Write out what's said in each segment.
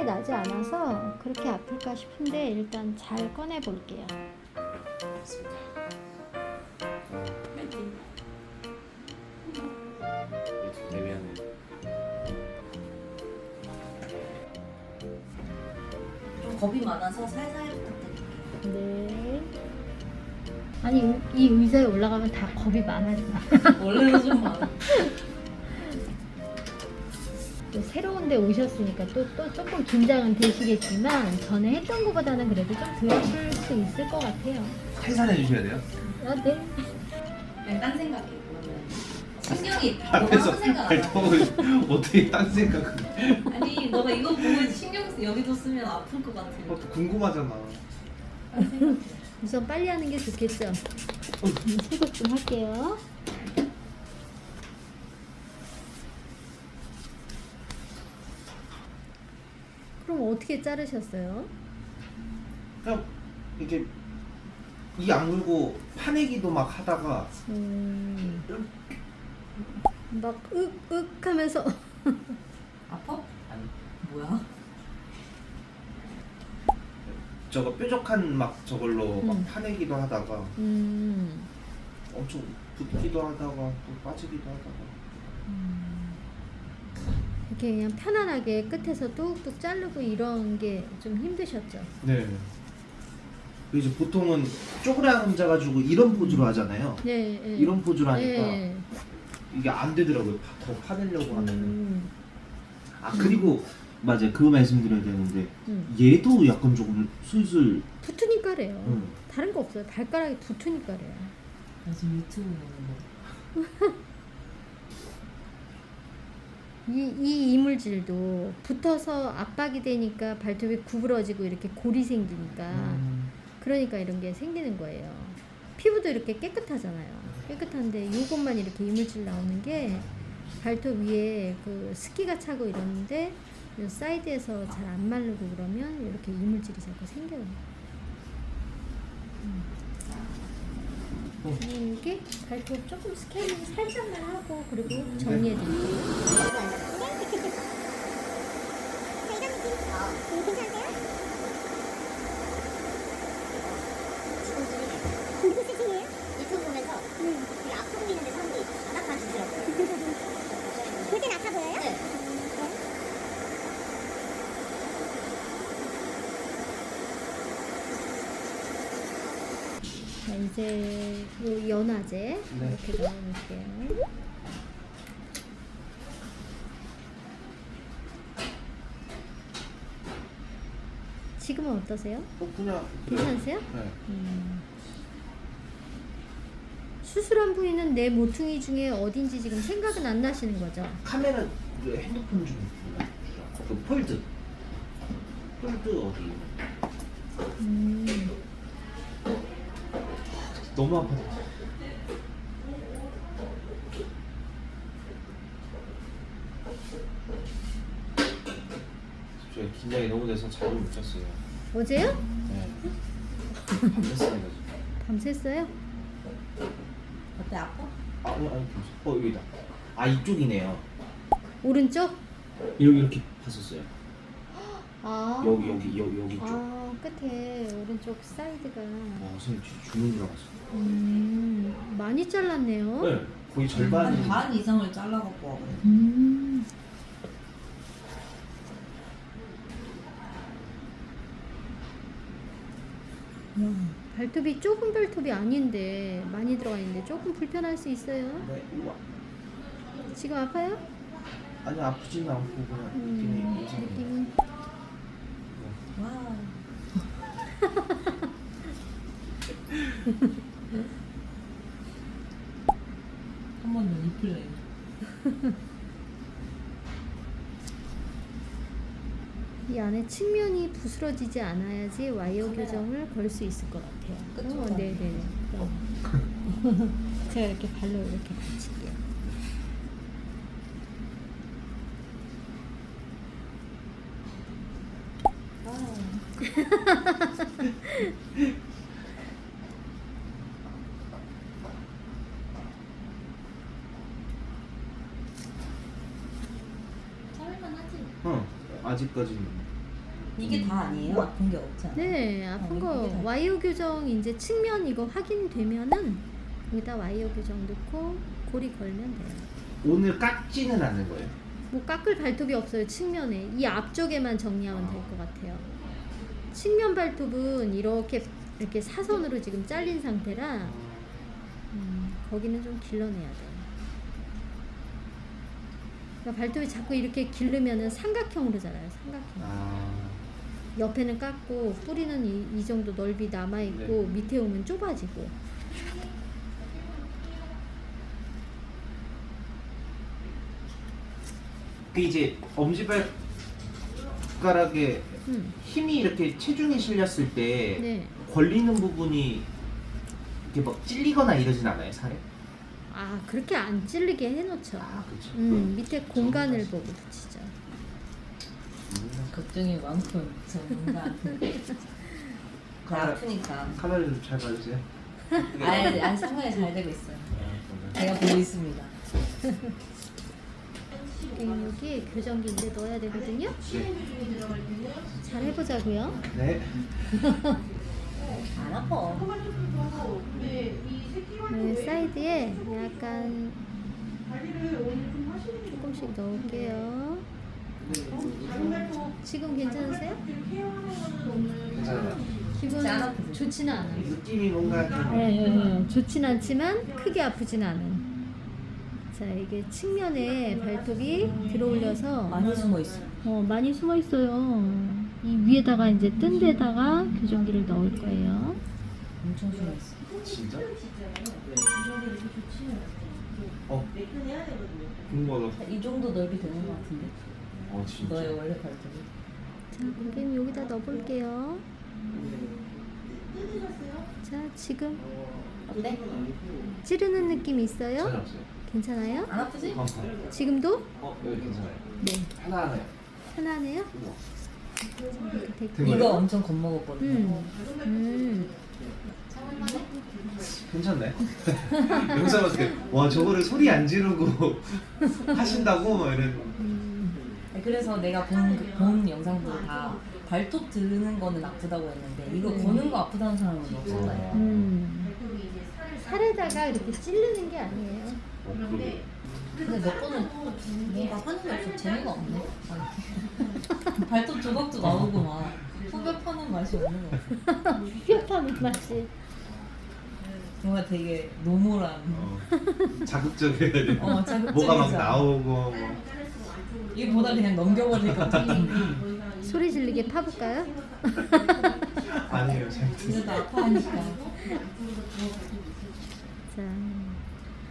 심하게 나지 않아서 그렇게 아플까 싶은데 일단 잘 꺼내 볼게요. 좀 겁이 많아서 살살 부탁드릴게요. 네. 아니 이- 이 의자에 올라가면 다 겁이 많아져. 원래는 좀 많아. 또 새로운 데 오셨으니까 또, 또 조금 긴장은 되시겠지만 전에 했던 것보다는 그래도 좀덜 아플 수 있을 것 같아요. 살살해 주셔야 돼요. 아, 네. 그냥 딴 생각해. 신경이 앞에서 너가 생각 안 하고. 발톱을 어떻게 딴 생각을? 아니 너가 이거 보고 신경 쓰 여기도 쓰면 아플 것 같아. 그것도 궁금하잖아. 딴 생각해. 우선 빨리 하는 게 좋겠어. 세곡 좀 할게요. 그럼 어떻게 자르셨어요? 그냥 이렇게 이 악물고 파내기도 막 하다가 음, 막 윽윽 하면서 아파? 아니 뭐야? 저거 뾰족한 막 저걸로 막 음. 파내기도 하다가 음, 엄청 붓기도 하다가 또 빠지기도 하다가 이렇게 그냥 편안하게 끝에서 뚝뚝 자르고 이런 게 좀 힘드셨죠? 네. 이제 보통은 쪼그려 앉아 가지고 이런 포즈로 하잖아요. 네, 네. 이런 포즈로 하니까 네. 이게 안 되더라고요. 파- 더 파내려고 하면 은. 음, 아 그리고 맞아요. 그거 말씀드려야 되는데 음. 얘도 약간 조금 슬슬 붙으니까래요. 음. 다른 거 없어요. 발가락이 붙으니까래요. 나 지금 유튜브 보는 거. 이, 이 이물질도 붙어서 압박이 되니까 발톱이 구부러지고 이렇게 골이 생기니까 음, 그러니까 이런 게 생기는 거예요. 피부도 이렇게 깨끗하잖아요. 깨끗한데 이것만 이렇게 이물질 나오는 게 발톱 위에 그 습기가 차고 이러는데 이 사이드에서 잘 안 마르고 그러면 이렇게 이물질이 자꾸 생겨요. 음. 어. 이게 발톱 조금 스케일링 살짝만 하고 그리고 정리해 드릴게요. 유튜브 보면서 되게 아파 보이는데 사람들이 안 아파하시더라고요. 볼 때는 아파 보여요? 네. 자, 이제 요 연화제 네. 이렇게 넣어놓을게요. 지금은 어떠세요? 어 그냥 괜찮으세요? 네. 음. 수술한 부위는 내 모퉁이 중에 어딘지 지금 생각은 안 나시는 거죠? 카메라 그 핸드폰 좀그 폴드 폴드 어디 음. 너무 아파 제가 긴장이 너무 돼서 잠을 못 잤어요 어제요? 네 밤샜습니다 밤샜어요? 어때 아파? 아 아니 아니 괜찮아 어 여기다 아 이쪽이네요 오른쪽? 여기 이렇게 봤었어요 아. 여기 여기 여기 여기 쪽 아, 끝에 오른쪽 사이드가. 와 선생님 진짜 주문 들어갔어 음, 많이 잘랐네요. 네 거의 절반이 한 반 이상을 잘라갖고 와. 음. 와, 발톱이 좁은 발톱이 아닌데 많이 들어가 있는데 조금 불편할 수 있어요. 네 우와 지금 아파요? 아니 아프지는 않고 그냥 음, 느낌이 느낌이. 와. 한 번 더 리플레이. 이 안에 측면이 부스러지지 않아야지 와이어 카메라. 교정을 걸 수 있을 것 같아요. 그쵸? 어, 네네. 제가 이렇게 발로 이렇게 받칠게요. 참을만 하지. 어 아직까지는 이게 다 아니에요? 아픈 게 않아요? 네, 아픈 어, 거 이게 다- 와이어 교정 이제 측면 이거 확인되면은 여기다 와이어 교정 넣고 고리 걸면 돼요. 오늘 깎지는 않는 거예요. 뭐 깎을 발톱이 없어요 측면에 이 앞쪽에만 정리하면 될 것 같아요. 측면 발톱은 이렇게 이렇게 사선으로 지금 잘린 상태라 음, 거기는 좀 길러내야 돼요. 그러니까 발톱이 자꾸 이렇게 기르면은 삼각형으로 자라요. 삼각형. 아, 옆에는 깎고 뿌리는 이, 이 정도 넓이 남아 있고 네. 밑에 오면 좁아지고. 그 이제 엄지발가락에 음, 힘이 이렇게 체중이 실렸을 때 네. 걸리는 부분이 이렇게 막 찔리거나 이러진 않아요, 살에? 아 그렇게 안 찔리게 해놓죠. 아, 그렇죠. 음 밑에 공간을 보고 붙이죠. 걱정이 많군 전문가한테 카메라- 아프니까 카메라 좀 잘 봐주세요. 아니 아니 상황이 잘 되고 있어요 제가 보고 있습니다 여기 교정기 이제 넣어야 되거든요. 잘 해보자고요. 네. 안 아파 네, 사이드에 약간 조금씩 넣을게요. 지금 괜찮으세요? 괜찮아요. 기분? 좋지는 않아요. 느낌이 뭔가 좀 네, 네, 네. 좋진 않지만 크게 아프진 않은. 자 이게 측면에 발톱이 들어올려서 많이 숨어 있어 어, 많이 숨어 있어요. 이 위에다가 이제 뜬 데다가 교정기를 넣을 거예요. 엄청 숨어 있어 진짜? 어. 궁금하다. 이 정도 넓이 되는 것 같은데 어 진짜. 너의 원래 발톱이 자, 고객님 여기다 넣어볼게요. 자, 지금 어때? 찌르는 느낌 있어요? 괜찮아요? 안 아프지? 어, 지금도? 어 여기 괜찮아요. 네. 하나 하나요. 편하네요? 우와. 이렇게. 이거 엄청 겁먹었거든요 음. 음. 괜찮네. 영상 봤을 때, 와 저거를 소리 안 지르고 하신다고 막 이런. 네, 그래서 내가 본, 그- 본 영상도 다 발톱 드는 거는 아프다고 했는데 이거 거는 거 아프다는 사람은 없었다 음. 살에다가 이렇게 찌르는 게 아니에요. 어, 그러게. 근데 너 거는 뭔가 하는 게 없어 재미가 없네 아니. 발톱 조각도 나오고 막 후벼 파는 맛이 없는 거 같아 뼈파는 맛이. 뭔가 되게 노멀한 어, 자극적이어야 돼. 어, 뭐가 막. 나오고 뭐. 이보다 그냥 넘겨버릴 것 같아 소리 지르게 파볼까요? 아니에요, 잘못했어요. 그래도 아파하니까 자,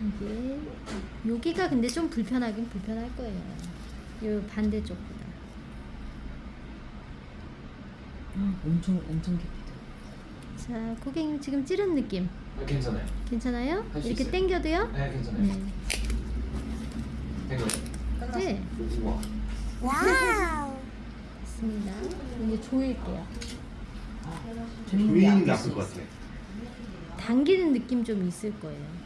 이게 여기가 근데 좀 불편하긴 불편할 거예요. 요 반대쪽보다. 음, 엄청 엄청 깊이 자, 고객님 지금 찌른 느낌 아, 괜찮아요. 괜찮아요? 할수 이렇게 있어요. 당겨도요? 네, 괜찮아요. 네. 된 거예요. 네, 우와. 와우. 됐습니다. 이제 조일게요. 보이는 게 아플 것 같아. 당기는 느낌 좀 있을 거예요.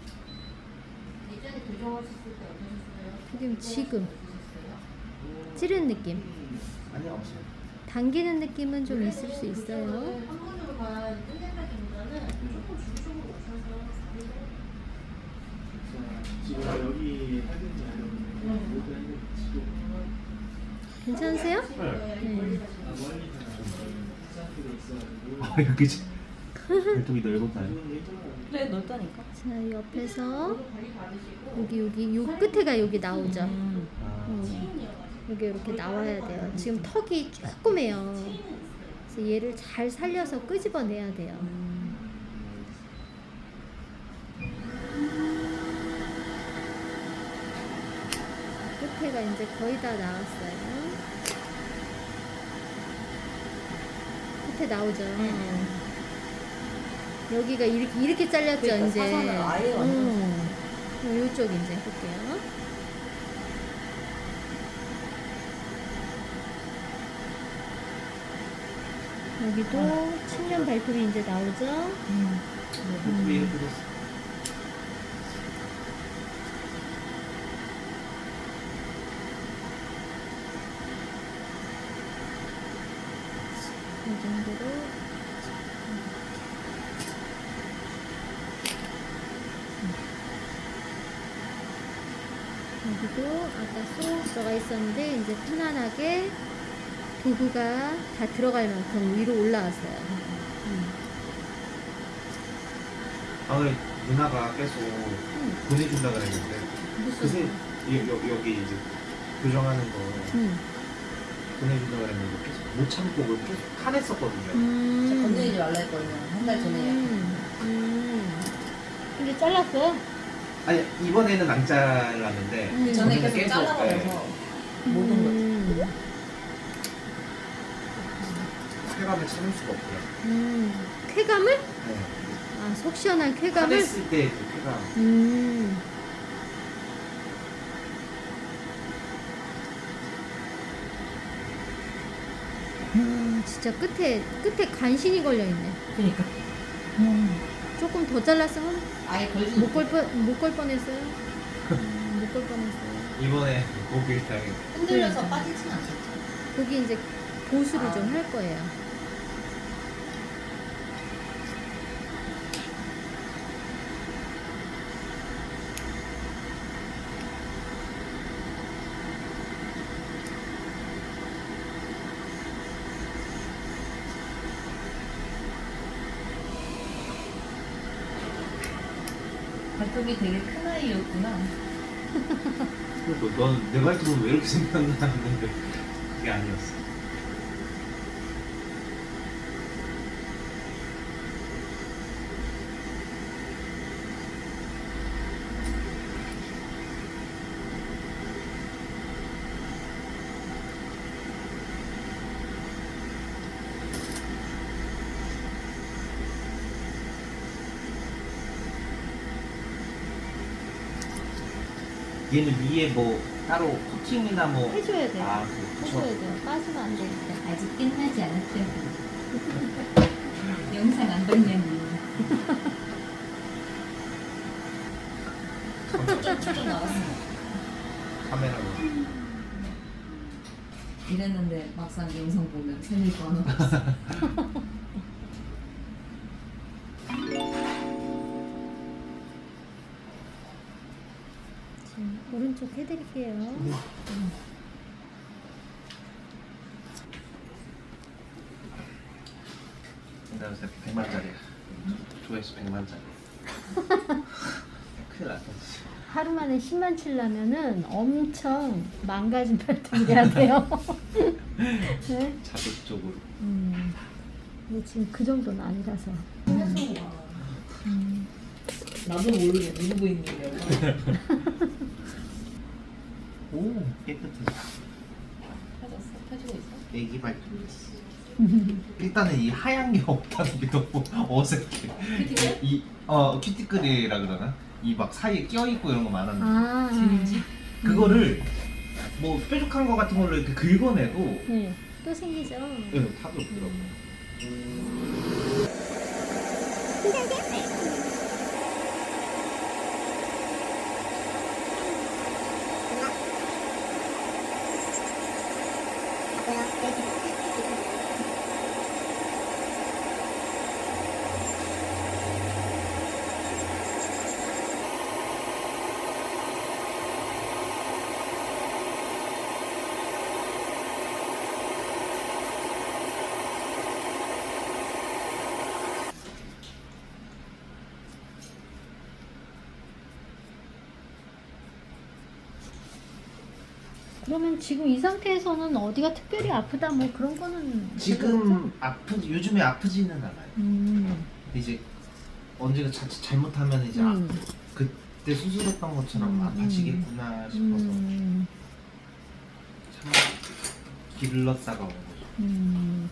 지금 지금 찌른 느낌, 아니 없어요. 당기는 느낌은 좀 있을 수 있어요. 괜찮으세요? 네. 네. 아 여기 지- 발톱이 넓었나요? 그래 넓다니까 자 옆에서 여기 여기 요 끝에가 여기 나오죠. 음. 아, 음, 여기 이렇게 나와야 돼요. 지금 턱이 조그매요. 그래서 얘를 잘 살려서 끄집어내야 돼요. 끝에가 이제 거의 다 나왔어요. 끝에 나오죠. 여기가 이렇게 이렇게 잘렸죠 그러니까 이제. 사선을 아예 완전 음. 이쪽 이제 볼게요. 여기도 측면 발톱이 이제 나오죠. 발톱 이. 정도로 여기도 아까 쏙 들어가 있었는데 이제 편안하게 도구가 다 들어갈 만큼 위로 올라왔어요. 음. 아 근데 누나가 계속 음. 보내준다 그랬는데 그새 여, 여, 여기 이제 교정하는 거 음. 보내준다 그랬는데 계속 못 참고 그걸 계속 화냈었거든요. 음. 건드리지 말라 했거든요. 한 달 전에. 음. 음. 근데 잘랐어요? 아니 이번에는 안 잘랐는데 음. 그 전에 저는 계속 잘라버려서 모든 걸. 음. 쾌감을 참을 수가 없고요. 음. 쾌감을? 네. 아, 속 시원한 쾌감을? 화냈을 때그 쾌감. 음. 음, 진짜 끝에 끝에 간신히 걸려 있네. 그니까. 조금 더 잘랐으면 아예 걸지 못걸 뻔, 못걸 뻔했어요. 음, 못걸 뻔했어요. 이번에 고기를 당해. 흔들려서 그러니까. 빠지진 않겠죠. 거기 이제 보수를 아. 좀 할 거예요. 발톱이 되게 큰 아이였구나. 그래도 넌내 발톱은 왜 이렇게 생겼나 했는데 그게 아니었어. 얘는 위에 뭐 따로 코팅이나 뭐 해줘야 돼요. 아, 그 해줘야. 돼요. 빠지면 안 되니까. 아직 끝나지 않았죠. 영상 안 봤냐니. 쭉쭉쭉 나왔어. 카메라로. 이랬는데 막상 영상 보면 살릴 거 하나 없어. 오른쪽 해드릴게요. 내가 요새 100만짜리야. 조회수 100만짜리. 큰일 났다. 진짜. 하루 만에 10만 칠려면은 엄청 망가진 발톱이어야 돼요. 네? 자극적으로. 음. 근데 지금 그 정도는 아니라서. 음. 나도 모르게 게 얼마나 오 깨끗해. 펴졌어? 펴지고 있어? 애기 발톱이었어. 일단은 이 하얀 게 없다는 게 너무 어색해. 큐티클? 이어 큐티클이라 그러나? 이 막 사이에 껴 있고 이런 거 많았는데 아. 그거를 뭐 뾰족한 거 같은 걸로 이렇게 긁어내도 네. 또 생기죠. 네, 답이 없더라고. 괜 찮으 그러면 지금 이 상태에서는 어디가 특별히 아프다 뭐 그런 거는 지금 아프 요즘에 아프지는 않아요. 음. 이제 언제가 자칫 잘못하면 이제 음. 아, 그때 수술했던 것처럼 음, 아파지겠구나 싶어서 음. 참 길렀다가 온 거죠. 음.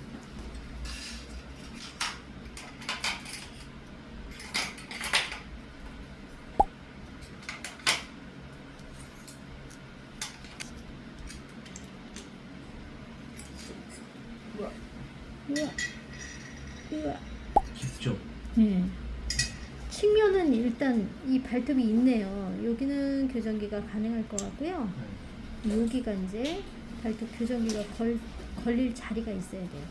발톱이 있네요. 여기는 교정기가 가능할 것 같고요. 네. 여기가 이제 발톱 교정기가 걸, 걸릴 자리가 있어야 돼요.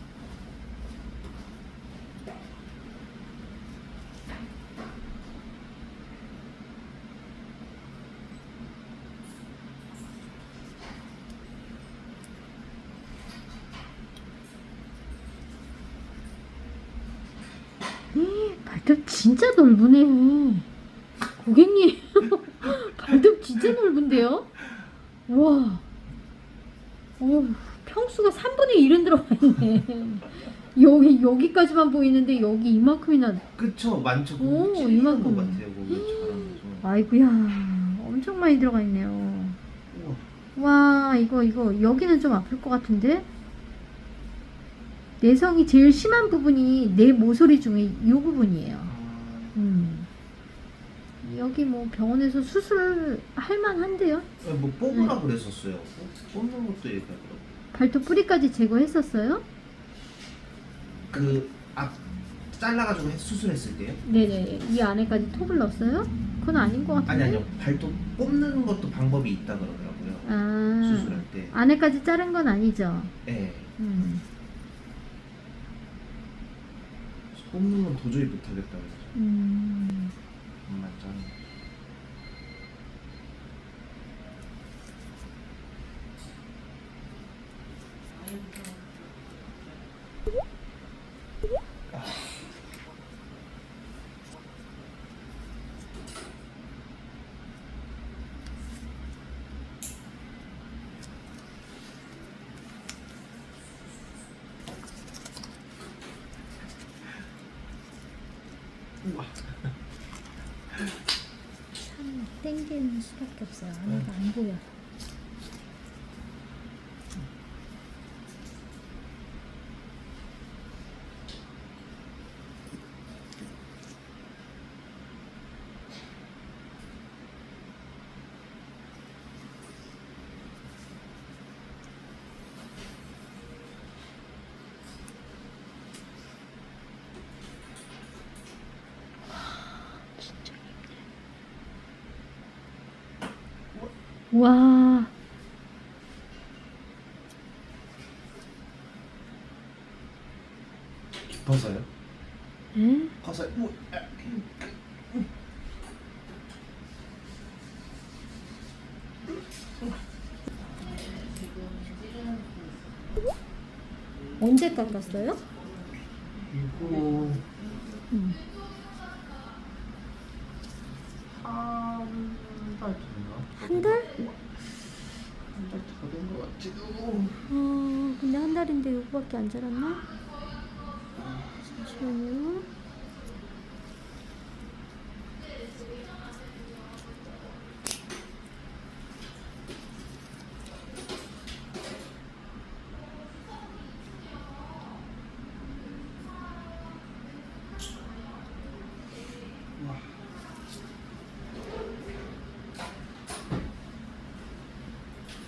음, 진짜 넓으네. 고객님, 발톱 진짜 넓은데요? 와, 어, 평수가 3분의 1은 들어가 있네. 여기 여기까지만 보이는데 여기 이만큼이나. 그쵸 많죠. 오, 오 이만큼 이만큼. 것 같아요. 거죠. 아이구야, 엄청 많이 들어가 있네요. 와, 이거 이거 여기는 좀 아플 것 같은데. 내성이 제일 심한 부분이 내 모서리 중에 이 부분이에요. 아, 음. 여기 뭐 병원에서 수술 할 만한데요? 뭐 뽑으라 그랬었어요. 뽑- 뽑는 것도 얘기하더라고. 발톱 뿌리까지 제거했었어요? 그앞 잘라가지고 해- 수술했을 때요? 네네. 이 안에까지 톱을 넣었어요? 그건 아닌 것 같은데. 아니 아니요. 발톱 뽑는 것도 방법이 있다 그러더라고요. 아. 수술할 때. 안에까지 자른 건 아니죠. 예. 음. 뽑는 건 도저히 못하겠다 그래서 음. 정말 자른 거. 우와. 참 땡기는 수밖에 없어요. 안에가 안 보여. 와. 깊어서요? 에? 커서 우. 언제 깎았어요? 안 자랐나? 잠시만요.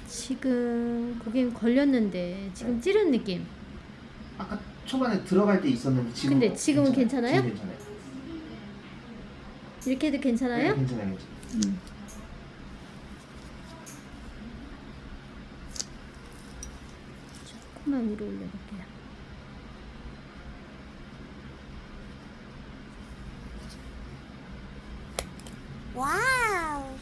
지금 고객님 걸렸는데 지금 찌른 느낌. 초반에 들어갈 때 있었는데 지금 근데 지금은 괜찮아요? 지금 괜찮아요. 이렇게 해도 괜찮아요? 네, 괜찮아요. 괜찮아요. 조금만 위로 올려볼게요. 와우.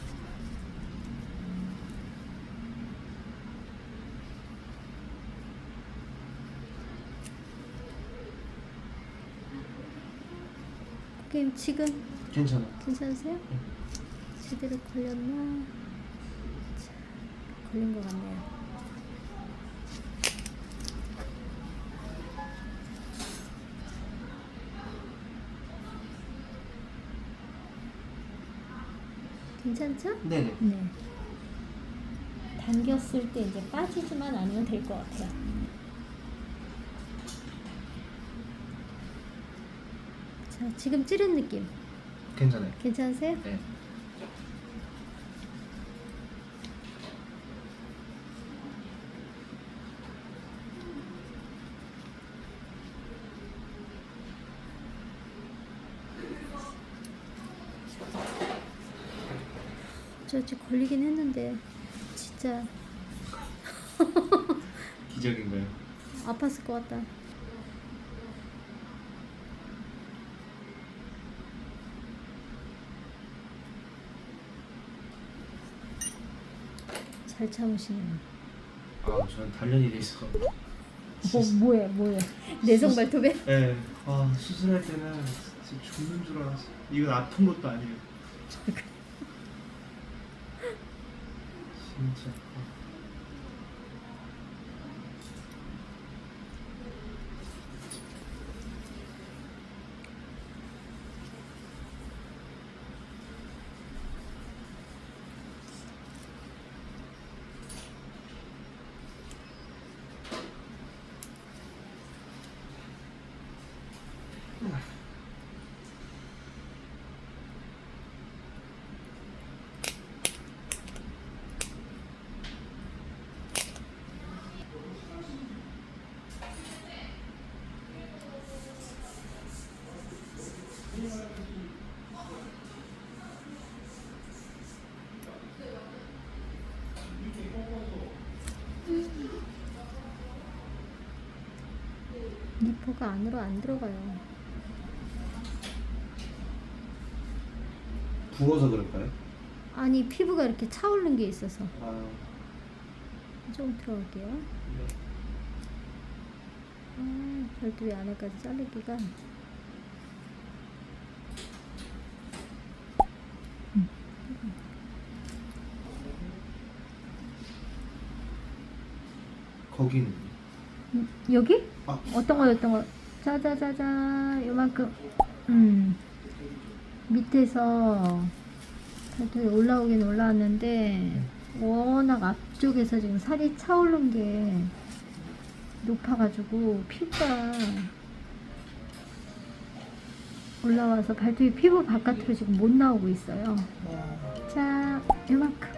고객님 지금 괜찮아요. 괜찮으세요? 제대로 걸렸나? 자, 걸린 것 같네요. 괜찮죠? 네네. 네. 당겼을 때 이제 빠지지만 않으면 될 것 같아요. 자, 지금 찌른 느낌 괜찮아요. 괜찮으세요? 네. 저 지금 걸리긴 했는데 진짜 기적인가요? 아팠을 것 같다. 잘 참으시네요. 아, 저는 단련이 돼 있어. 뭐 뭐야 뭐야 내성 발톱에? 네. 아, 수술할 때는 진짜 죽는 줄 알았어. 이건 아픈 것도 아니에요. 진짜. 아. 니퍼가 안으로 안 들어가요. 부어서 그럴까요? 아니 피부가 이렇게 차오른 게 있어서 아, 좀 들어갈게요. 아, 별도의 안에까지 자르기가 거기는 음, 여기? 아. 어떤 거 어떤 거? 자자자자 요만큼 음 밑에서 별도에 올라오긴 올라왔는데 워낙 앞쪽에서 지금 살이 차오른 게 높아가지고 피부가 올라와서 발톱이 피부 바깥으로 지금 못 나오고 있어요. 자, 요만큼.